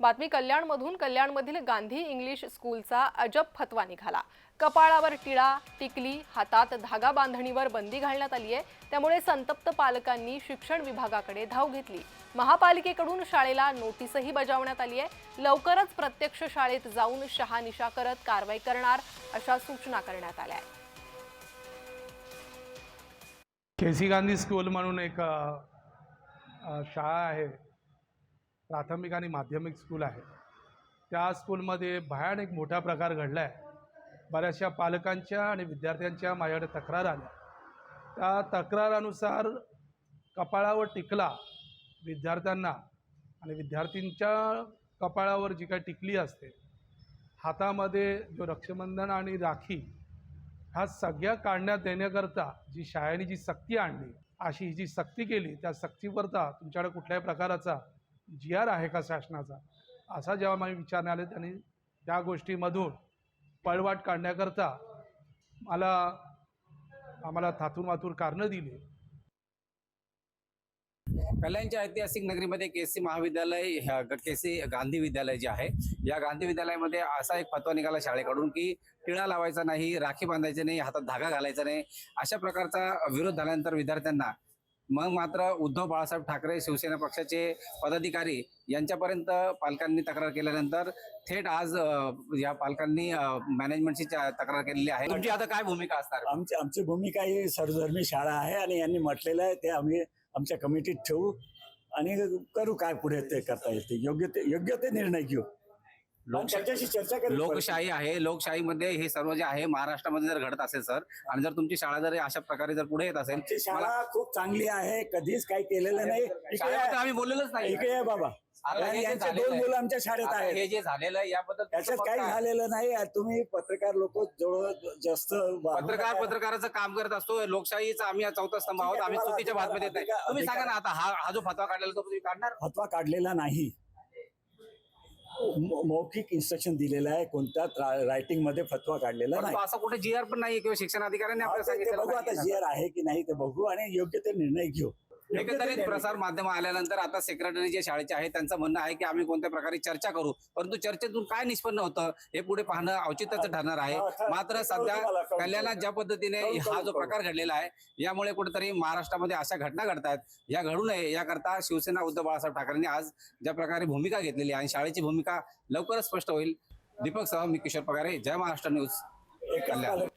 बातमी कल्याणमधून. कल्याणमधील गांधी इंग्लिश स्कूलचा अजब फतवा निघाला. कपाळावर टिळा टिकली हातात धागा बांधणीवर बंदी घालण्यात आली आहे. त्यामुळे संतप्त पालकांनी शिक्षण विभागाकडे धाव घेतली. महापालिकेकडून शाळेला नोटीसही बजावण्यात आली आहे. लवकरच प्रत्यक्ष शाळेत जाऊन शहानिशा करत कारवाई करणार अशा सूचना करण्यात आल्या आहेत. के सी गांधी स्कूल म्हणून एक शाळा आहे. प्राथमिक आणि माध्यमिक स्कूल आहे त्या स्कूलमध्ये भयान एक मोठा प्रकार घडला आहे बऱ्याचशा पालकांच्या आणि विद्यार्थ्यांच्या माझ्याकडे तक्रार आल्या. त्या तक्रारानुसार कपाळावर टिकला विद्यार्थ्यांना आणि विद्यार्थींच्या कपाळावर जी काही टिकली असते हातामध्ये जो रक्षाबंधन आणि राखी ह्या सगळ्या काढण्यात देण्याकरता जी शाळेने जी सक्ती आणली अशी जी सक्ती केली त्या सक्तीवरता तुमच्याकडे कुठल्याही प्रकाराचा जी आर आहे का शासनाचा? असा जेव्हा मला विचारणे आले त्यांनी त्या गोष्टीमधून पळवाट काढण्याकरता मला आम्हाला थातून वाथून कारणं दिली. कल्याणच्या ऐतिहासिक नगरीमध्ये केसी महाविद्यालय केसी गांधी विद्यालय जे आहे या गांधी विद्यालयामध्ये असा एक फतवा निघाला शाळेकडून की टिळा लावायचा नाही राखी बांधायची नाही हातात धागा घालायचा नाही अशा प्रकारचा विरोध झाल्यानंतर विद्यार्थ्यांना मग मात्र उद्धव बाळासाहेब ठाकरे शिवसेना पक्षाचे पदाधिकारी यांच्यापर्यंत पालकांनी तक्रार केल्यानंतर थेट आज या पालकांनी मॅनेजमेंटची तक्रार केलेली आहे. तुमची आता काय भूमिका असणार? आमची आमची भूमिका ही सर्वधर्मी शाळा आहे आणि यांनी म्हटलेलं आहे ते आम्ही आमच्या कमिटीत ठेवू आणि करू काय पुढे ते करता येते योग्य ते योग्य ते निर्णय घेऊ. लोकशा- त्यांच्याशी चर्चा लोकशाही आहे लोकशाहीमध्ये हे सर्व जे आहे महाराष्ट्रामध्ये जर घडत असेल सर आणि जर तुमची शाळा जर अशा प्रकारे जर पुढे येत असेल शाळा खूप चांगली आहे कधीच काही केलेलं नाही. आहे. आम्ही बोललेलोच नाही. इकडे आहे बाबा. हे दोन आहे- मुलं आमच्या शाळेत आहेत. हे जे झालेलं आहे याबद्दल त्याच्यात काही? झालेलं नाही. तुम्ही पत्रकार लोक जवळ जास्त पत्रकार पत्रकाराचं काम करत असतो. लोकशाहीचा आम्ही चौथा स्तंभ आहोत आहे, आम्ही चुकीच्या बातम्या देत नाही. तुम्ही सांगा ना आता हा हा जो फतवा काढलेला तो तुम्ही काढणार? फतवा काढलेला नाही. मौखिक इन्स्ट्रक्शन दिलेलं आहे. कोणत्याच रायटिंगमध्ये फतवा काढलेला नाही. असं कुठे जी आर पण नाही किंवा शिक्षण अधिकाऱ्यांनी आपल्याला ते बघू. आता सांगितलं जी आर आहे की नाही ते बघू आणि योग्य ते निर्णय घेऊ. एकंदरीत प्रसार माध्यम आल्यानंतर आता सेक्रेटरी जे शाळेचे आहे त्यांचं म्हणणं आहे की आम्ही कोणत्या प्रकारे चर्चा करू? परंतु चर्चेतून काय निष्पन्न होतं हे पुढे पाहणं औचित्याचं ठरणार आहे. मात्र सध्या कल्याणात. ज्या पद्धतीने हा जो. प्रकार घडलेला आहे यामुळे कुठेतरी महाराष्ट्रामध्ये अशा घटना घडतात या घडू नये याकरता शिवसेना उद्धव बाळासाहेब ठाकरेंनी आज ज्या प्रकारे भूमिका घेतलेली आहे आणि शाळेची भूमिका लवकरच स्पष्ट होईल. दीपक सह मी किशोर पगारे जय महाराष्ट्र न्यूज कल्याण.